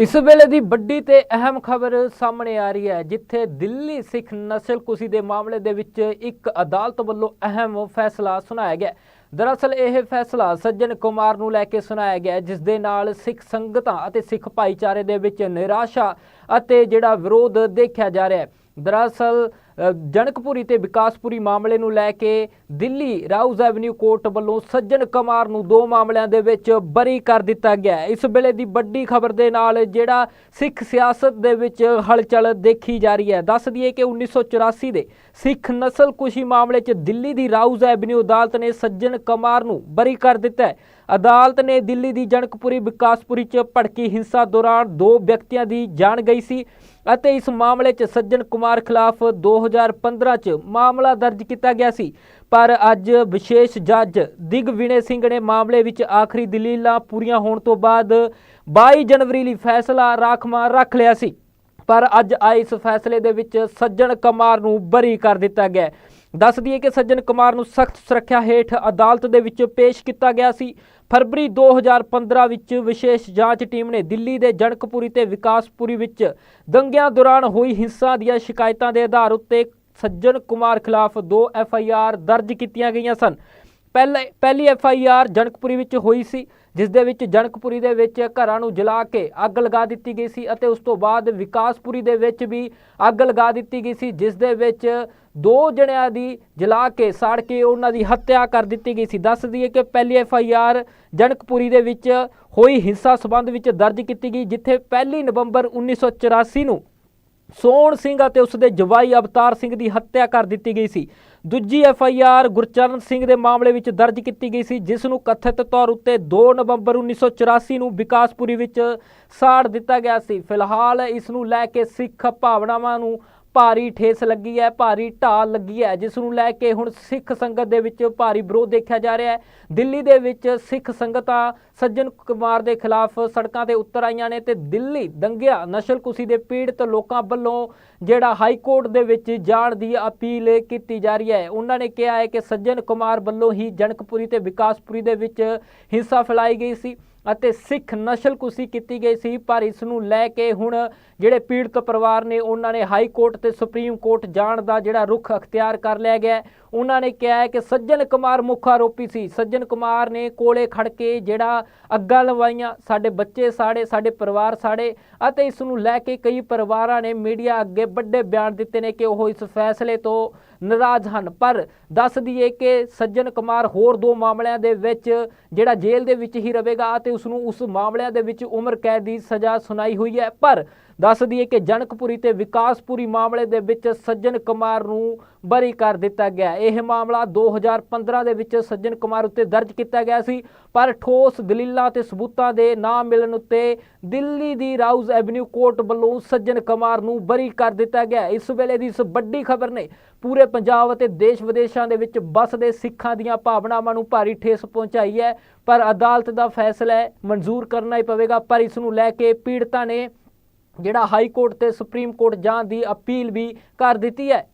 ਇਸ ਵੇਲੇ ਦੀ ਵੱਡੀ ਤੇ ਅਹਿਮ ਖਬਰ ਸਾਹਮਣੇ ਆ ਰਹੀ ਹੈ, ਜਿੱਥੇ ਦਿੱਲੀ ਸਿੱਖ ਨਸਲਕੁਸ਼ੀ ਦੇ ਮਾਮਲੇ ਦੇ ਵਿੱਚ ਇੱਕ ਅਦਾਲਤ ਵੱਲੋਂ ਅਹਿਮ ਫੈਸਲਾ ਸੁਣਾਇਆ ਗਿਆ। ਦਰਅਸਲ ਇਹ ਫੈਸਲਾ ਸੱਜਣ ਕੁਮਾਰ ਨੂੰ ਲੈ ਕੇ ਸੁਣਾਇਆ ਗਿਆ, ਜਿਸ ਦੇ ਨਾਲ ਸਿੱਖ ਸੰਗਤਾਂ ਅਤੇ ਸਿੱਖ ਭਾਈਚਾਰੇ ਦੇ ਵਿੱਚ ਨਿਰਾਸ਼ਾ ਅਤੇ ਜਿਹੜਾ ਵਿਰੋਧ ਦੇਖਿਆ ਜਾ ਰਿਹਾ ਹੈ। ਦਰਅਸਲ ਜਨਕਪੁਰੀ ਤੇ ਵਿਕਾਸਪੁਰੀ ਮਾਮਲੇ ਨੂੰ ਲੈ ਕੇ ਦਿੱਲੀ ਰਾਊਜ਼ ਐਵਨਿਊ ਕੋਰਟ ਵੱਲੋਂ ਸੱਜਣ ਕੁਮਾਰ ਨੂੰ ਦੋ ਮਾਮਲਿਆਂ ਦੇ ਵਿੱਚ ਬਰੀ ਕਰ ਦਿੱਤਾ ਗਿਆ ਇਸ ਵੇਲੇ ਦੀ ਵੱਡੀ ਖਬਰ ਦੇ ਨਾਲ ਜਿਹੜਾ ਸਿੱਖ ਸਿਆਸਤ ਦੇ ਵਿੱਚ ਹਲਚਲ ਦੇਖੀ ਜਾ ਰਹੀ ਹੈ। ਦੱਸ ਦਈਏ ਕਿ 1984 ਦੇ ਸਿੱਖ ਨਸਲਕੁਸ਼ੀ ਮਾਮਲੇ 'ਚ ਦਿੱਲੀ ਦੀ ਰਾਊਜ਼ ਐਵਨਿਊ ਅਦਾਲਤ ਨੇ ਸੱਜਣ ਕੁਮਾਰ ਨੂੰ ਬਰੀ ਕਰ ਦਿੱਤਾ ਹੈ। ਅਦਾਲਤ ਨੇ ਦਿੱਲੀ ਦੀ ਜਨਕਪੁਰੀ ਵਿਕਾਸਪੁਰੀ 'ਚ ਭੜਕੀ ਹਿੰਸਾ ਦੌਰਾਨ ਦੋ ਵਿਅਕਤੀਆਂ ਦੀ ਜਾਨ ਗਈ ਸੀ ਅਤੇ ਇਸ ਮਾਮਲੇ 'ਚ ਸੱਜਣ ਕੁਮਾਰ ਖਿਲਾਫ ਦੋ 2015 'ਚ ਮਾਮਲਾ ਦਰਜ ਕੀਤਾ ਗਿਆ ਸੀ। ਪਰ ਅੱਜ ਵਿਸ਼ੇਸ਼ ਜੱਜ ਦਿਗਵਿਨੇ ਸਿੰਘ ਨੇ ਮਾਮਲੇ ਵਿੱਚ ਆਖਰੀ ਦਲੀਲਾਂ ਪੂਰੀਆਂ ਹੋਣ ਤੋਂ ਬਾਅਦ 22 ਜਨਵਰੀ ਲਈ ਫੈਸਲਾ ਰਾਖਵਾਂ ਰੱਖ ਲਿਆ ਸੀ। ਪਰ ਅੱਜ ਆਏ ਇਸ ਫੈਸਲੇ ਦੇ ਵਿੱਚ ਸੱਜਣ ਕੁਮਾਰ ਨੂੰ ਬਰੀ ਕਰ ਦਿੱਤਾ ਗਿਆ ਦੱਸ ਦਈਏ ਕਿ ਸੱਜਣ ਕੁਮਾਰ ਨੂੰ ਸਖਤ ਸੁਰੱਖਿਆ ਹੇਠ ਅਦਾਲਤ ਦੇ ਵਿੱਚ ਪੇਸ਼ ਕੀਤਾ ਗਿਆ ਸੀ। ਫਰਵਰੀ 2015 ਵਿੱਚ ਵਿਸ਼ੇਸ਼ ਜਾਂਚ ਟੀਮ ਨੇ ਦਿੱਲੀ ਦੇ ਜਨਕਪੁਰੀ ਤੇ ਵਿਕਾਸਪੁਰੀ ਵਿੱਚ ਦੰਗਿਆਂ ਦੌਰਾਨ ਹੋਈ ਹਿੰਸਾ ਦੀਆਂ ਸ਼ਿਕਾਇਤਾਂ ਦੇ ਆਧਾਰ ਉੱਤੇ ਸੱਜਣ ਕੁਮਾਰ ਖਿਲਾਫ ਦੋ ਐਫ ਆਈ ਆਰ ਦਰਜ ਕੀਤੀਆਂ ਗਈਆਂ ਸਨ। ਪਹਿਲੇ, ਪਹਿਲੀ ਐਫ ਆਈ ਆਰ ਜਨਕਪੁਰੀ ਵਿੱਚ ਹੋਈ ਸੀ ਜਿਸ ਦੇ ਵਿੱਚ ਜਨਕਪੁਰੀ ਦੇ ਵਿੱਚ ਘਰਾਂ ਨੂੰ ਜਲਾ ਕੇ ਅੱਗ ਲਗਾ ਦਿੱਤੀ ਗਈ ਸੀ ਅਤੇ ਉਸ ਤੋਂ ਬਾਅਦ ਵਿਕਾਸਪੁਰੀ ਦੇ ਵਿੱਚ ਵੀ ਅੱਗ ਲਗਾ ਦਿੱਤੀ ਗਈ ਸੀ ਜਿਸ ਦੇ ਵਿੱਚ ਦੋ ਜਣਿਆਂ ਦੀ ਜਲਾ ਕੇ ਸਾੜ ਕੇ ਉਹਨਾਂ ਦੀ ਹੱਤਿਆ ਕਰ ਦਿੱਤੀ ਗਈ ਸੀ। ਦੱਸ ਦਈਏ ਕਿ ਪਹਿਲੀ ਐਫ ਆਈ ਆਰ ਜਨਕਪੁਰੀ ਦੇ ਵਿੱਚ ਹੋਈ ਹਿੰਸਾ ਸਬੰਧ ਵਿੱਚ ਦਰਜ ਕੀਤੀ ਗਈ, ਜਿੱਥੇ ਪਹਿਲੀ ਨਵੰਬਰ 1984 ਨੂੰ ਸੋਹਣ ਸਿੰਘ ਅਤੇ ਉਸ ਦੇ ਜਵਾਈ ਅਵਤਾਰ ਸਿੰਘ ਦੀ ਹੱਤਿਆ ਕਰ ਦਿੱਤੀ ਗਈ ਸੀ। ਦੂਜੀ F I R Gurcharan Singh ਦੇ ਮਾਮਲੇ ਵਿੱਚ ਦਰਜ ਕੀਤੀ ਗਈ ਸੀ, ਜਿਸ ਨੂੰ ਕਥਿਤ ਤੌਰ ਉੱਤੇ 2 ਨਵੰਬਰ 1984 ਨੂੰ ਵਿਕਾਸਪੁਰੀ ਵਿੱਚ ਸਾੜ ਦਿੱਤਾ ਗਿਆ ਸੀ। ਫਿਲਹਾਲ ਇਸ ਨੂੰ ਲੈ ਕੇ ਸਿੱਖ ਭਾਵਨਾਵਾਂ ਨੂੰ ਭਾਰੀ ਠੇਸ ਲੱਗੀ ਹੈ, ਭਾਰੀ ਢਾਲ ਲੱਗੀ ਹੈ, ਜਿਸ ਨੂੰ ਲੈ ਕੇ ਹੁਣ ਸਿੱਖ ਸੰਗਤ ਦੇ ਵਿੱਚ ਭਾਰੀ ਵਿਰੋਧ ਦੇਖਿਆ ਜਾ ਰਿਹਾ ਹੈ। ਦਿੱਲੀ ਦੇ ਵਿੱਚ ਸਿੱਖ ਸੰਗਤਾਂ ਸੱਜਣ ਕੁਮਾਰ ਦੇ ਖਿਲਾਫ ਸੜਕਾਂ ਤੇ ਉਤਰ ਆਈਆਂ ਨੇ ਤੇ ਦਿੱਲੀ ਦੰਗਿਆ, ਨਸ਼ਲਕੁਸ਼ੀ ਦੇ ਪੀੜਤ ਲੋਕਾਂ ਵੱਲੋਂ ਜਿਹੜਾ ਹਾਈ ਕੋਰਟ ਦੇ ਵਿੱਚ ਜਾਣ ਦੀ ਅਪੀਲ ਕੀਤੀ ਜਾ ਰਹੀ ਹੈ। ਉਹਨਾਂ ਨੇ ਕਿਹਾ ਹੈ ਕਿ ਸੱਜਣ ਕੁਮਾਰ ਵੱਲੋਂ ਹੀ ਜਨਕਪੁਰੀ ਤੇ ਵਿਕਾਸਪੁਰੀ ਦੇ ਵਿੱਚ ਹਿੰਸਾ ਫੈਲਾਈ ਗਈ ਸੀ। ਅਤੇ ਸਿੱਖ ਨਸ਼ਲਕੁਸ਼ੀ ਕੀਤੀ ਗਈ ਸੀ, ਪਰ ਇਸ ਨੂੰ ਲੈ ਕੇ ਹੁਣ ਜਿਹੜੇ ਪੀੜਤ ਪਰਿਵਾਰ ਨੇ, ਉਹਨਾਂ ਨੇ ਹਾਈ ਕੋਰਟ ਤੇ ਸੁਪਰੀਮ ਕੋਰਟ ਜਾਣ ਦਾ ਜਿਹੜਾ ਰੁਖ ਅਖਤਿਆਰ ਕਰ ਲਿਆ ਗਿਆ ਉਹਨਾਂ ਨੇ ਕਿਹਾ ਹੈ ਕਿ ਸੱਜਣ ਕੁਮਾਰ ਮੁੱਖ ਆਰੋਪੀ ਸੀ। ਸੱਜਣ ਕੁਮਾਰ ਨੇ ਕੋਲੇ ਖੜ ਕੇ ਜਿਹੜਾ ਅੱਗਾਂ ਲਵਾਈਆਂ, ਸਾਡੇ ਬੱਚੇ ਸਾੜੇ, ਸਾਡੇ ਪਰਿਵਾਰ ਸਾੜੇ, ਅਤੇ ਇਸ ਨੂੰ ਲੈ ਕੇ ਕਈ ਪਰਿਵਾਰਾਂ ਨੇ ਮੀਡੀਆ ਅੱਗੇ ਵੱਡੇ ਬਿਆਨ ਦਿੱਤੇ ਨੇ ਕਿ ਉਹ ਇਸ ਫੈਸਲੇ ਤੋਂ ਨਾਰਾਜ਼ ਹਨ। ਪਰ ਦੱਸ ਦਈਏ ਕਿ ਸੱਜਣ ਕੁਮਾਰ ਹੋਰ ਦੋ ਮਾਮਲਿਆਂ ਦੇ ਵਿੱਚ ਜਿਹੜਾ ਜੇਲ੍ਹ ਦੇ ਵਿੱਚ ਹੀ ਰਹੇਗਾ ਅਤੇ ਉਸ ਨੂੰ ਉਸ ਮਾਮਲਿਆਂ ਦੇ ਵਿੱਚ ਉਮਰ ਕੈਦ ਦੀ ਸਜ਼ਾ ਸੁਣਾਈ ਹੋਈ ਹੈ। ਪਰ ਦੱਸ ਦਈਏ ਕਿ ਜਨਕਪੁਰੀ ਤੇ ਵਿਕਾਸਪੁਰੀ ਮਾਮਲੇ ਦੇ ਵਿੱਚ ਸੱਜਣ ਕੁਮਾਰ ਨੂੰ ਬਰੀ ਕਰ ਦਿੱਤਾ ਗਿਆ। ਇਹ ਮਾਮਲਾ 2015 ਦੇ ਵਿੱਚ ਸੱਜਣ ਕੁਮਾਰ ਉੱਤੇ ਦਰਜ ਕੀਤਾ ਗਿਆ ਸੀ, ਪਰ ਠੋਸ ਦਲੀਲਾਂ ਤੇ ਸਬੂਤਾਂ ਦੇ ਨਾ ਮਿਲਣ ਉੱਤੇ ਦਿੱਲੀ ਦੀ ਰਾਊਜ਼ ਐਵਨਿਊ ਕੋਰਟ ਵੱਲੋਂ ਸੱਜਣ ਕੁਮਾਰ ਨੂੰ ਬਰੀ ਕਰ ਦਿੱਤਾ ਗਿਆ। ਇਸ ਵੇਲੇ ਦੀ ਇਸ ਵੱਡੀ ਖਬਰ ਨੇ ਪੂਰੇ ਪੰਜਾਬ ਅਤੇ ਦੇਸ਼ ਵਿਦੇਸ਼ਾਂ ਦੇ ਵਿੱਚ ਬਸਦੇ ਸਿੱਖਾਂ ਦੀਆਂ ਭਾਵਨਾਵਾਂ ਨੂੰ ਭਾਰੀ ਠੇਸ ਪਹੁੰਚਾਈ ਹੈ, ਪਰ ਅਦਾਲਤ ਦਾ ਫੈਸਲਾ ਮਨਜ਼ੂਰ ਕਰਨਾ ਹੀ ਪਵੇਗਾ, ਪਰ ਇਸ ਨੂੰ ਲੈ ਕੇ ਪੀੜਤਾਂ ਨੇ ਜਿਹੜਾ ਹਾਈ ਕੋਰਟ ਤੇ ਸੁਪਰੀਮ ਕੋਰਟ ਜਾਣ ਦੀ ਅਪੀਲ ਵੀ ਕਰ ਦਿੱਤੀ ਹੈ।